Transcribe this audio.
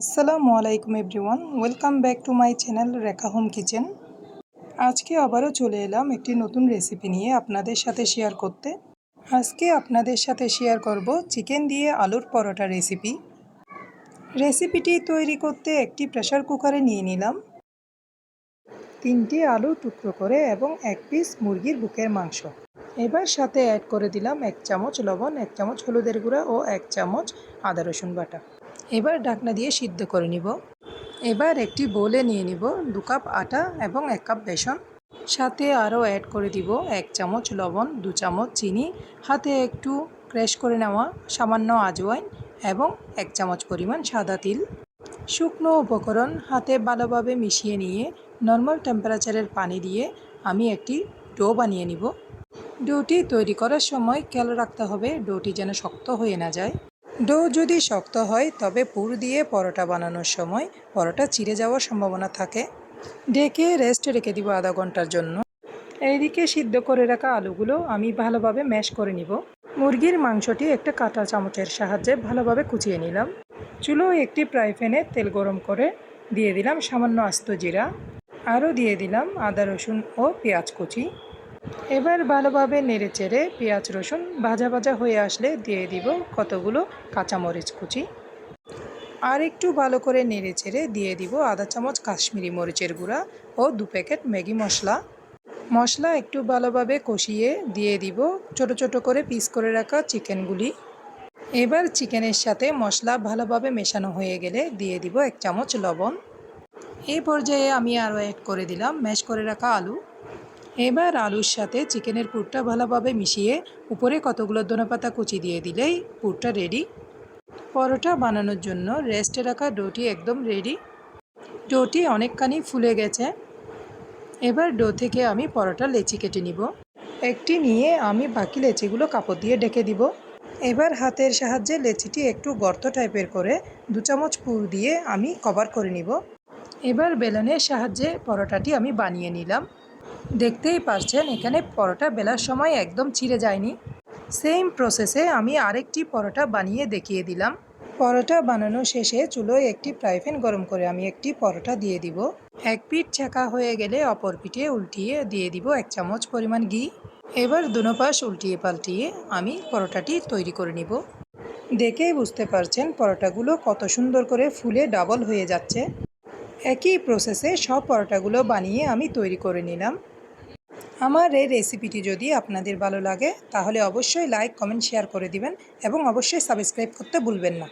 আসসালামু আলাইকুম everyone, welcome back to my channel Rekha home kitchen. আজকে আবারও চলে এলাম একটি নতুন রেসিপি নিয়ে আপনাদের সাথে শেয়ার করতে। আজকে আপনাদের সাথে শেয়ার করব চিকেন দিয়ে আলুর পরোটা রেসিপি। রেসিপিটি তৈরি করতে একটি প্রেশার কুকারে নিয়ে নিলাম। তিনটি আলু টুকরো করে এবং এক পিস মুরগির বুকের মাংস। এবার সাথে অ্যাড করে দিলাম এক চামচ লবণ, এক চামচ হলুদের গুঁড়া ও এক চামচ আদা রসুন বাটা। এবার ঢাকনা দিয়ে সিদ্ধ করে নিব। এবার একটি বোলে নিয়ে নিব দু কাপ আটা এবং এক কাপ বেসন। সাথে আরও অ্যাড করে দিব এক চামচ লবণ, দু চামচ চিনি, হাতে একটু ক্র্যাশ করে নেওয়া সামান্য আজওয়াইন এবং এক চামচ পরিমাণ সাদা তিল। শুকনো উপকরণ হাতে ভালোভাবে মিশিয়ে নিয়ে নর্মাল টেম্পারেচারের পানি দিয়ে আমি একটি ডো বানিয়ে নিব। ডোটি তৈরি করার সময় খেয়াল রাখতে হবে ডোটি যেন শক্ত হয়ে না যায়। ডো যদি শক্ত হয়, তবে পুর দিয়ে পরোটা বানানোর সময় পরোটা চিড়ে যাওয়ার সম্ভাবনা থাকে। ডেকে রেস্ট রেখে দিব আধা ঘণ্টার জন্য। এইদিকে সিদ্ধ করে রাখা আলুগুলো আমি ভালোভাবে ম্যাশ করে নিব। মুরগির মাংসটি একটা কাঁটা চামচের সাহায্যে ভালোভাবে কুচিয়ে নিলাম। চুলো একটি ফ্রাই প্যানে তেল গরম করে দিয়ে দিলাম সামান্য আস্ত জিরা। আরও দিয়ে দিলাম আদা রসুন ও পেঁয়াজ কুচি। এবার ভালোভাবে নেড়ে চেড়ে পেঁয়াজ, রসুন ভাজা ভাজা হয়ে আসলে দিয়ে দিব কতগুলো কাঁচামরিচ কুচি। আর একটু ভালো করে নেড়ে চেড়ে দিয়ে দিব আধা চামচ কাশ্মীরি মরিচের গুঁড়া ও দু প্যাকেট ম্যাগি মশলা। মশলা একটু ভালোভাবে কষিয়ে দিয়ে দিব ছোট ছোট করে পিস করে রাখা চিকেনগুলি। এবার চিকেনের সাথে মশলা ভালোভাবে মেশানো হয়ে গেলে দিয়ে দিব এক চামচ লবণ। এই পর্যায়ে আমি আরও অ্যাড করে দিলাম ম্যাশ করে রাখা আলু। এবার আলুর সাথে চিকেনের পুরটা ভালোভাবে মিশিয়ে উপরে কতগুলো ধনেপাতা কুচি দিয়ে দিলেই পুরটা রেডি পরোটা বানানোর জন্য রেস্টে রাখা ডোটি একদম রেডি ডোটি অনেকখানি ফুলে গেছে। এবার ডো থেকে আমি পরোটা লেচি কেটে নিব। একটি নিয়ে আমি বাকি লেচিগুলো কাপড় দিয়ে ডেকে দিব। এবার হাতের সাহায্যে লেচিটি একটু গর্ত টাইপের করে দু চামচ পুর দিয়ে আমি কভার করে নিব। এবার বেলনের সাহায্যে পরোটাটি আমি বানিয়ে নিলাম। দেখতেই পারছেন, এখানে পরোটা বেলার সময় একদম ছিঁড়ে যায়নি। সেম প্রসেসে আমি আরেকটি পরোটা বানিয়ে দেখিয়ে দিলাম। পরোটা বানানো শেষে চুলোয় একটি ফ্রাই প্যান গরম করে আমি একটি পরোটা দিয়ে দিব। এক পিঠ ছাকা হয়ে গেলে অপর পিঠে উল্টিয়ে দিয়ে দিব এক চামচ পরিমাণ ঘি। এবার দুনো পাশ উল্টিয়ে পাল্টিয়ে আমি পরোটাটি তৈরি করে নিব। দেখেই বুঝতে পারছেন পরোটাগুলো কত সুন্দর করে ফুলে ডাবল হয়ে যাচ্ছে। একই প্রসেসে সব পরোটাগুলো বানিয়ে আমি তৈরি করে নিলাম। আমার এই রেসিপিটি যদি আপনাদের ভালো লাগে, তাহলে অবশ্যই লাইক কমেন্ট শেয়ার করে দিবেন এবং অবশ্যই সাবস্ক্রাইব করতে ভুলবেন না।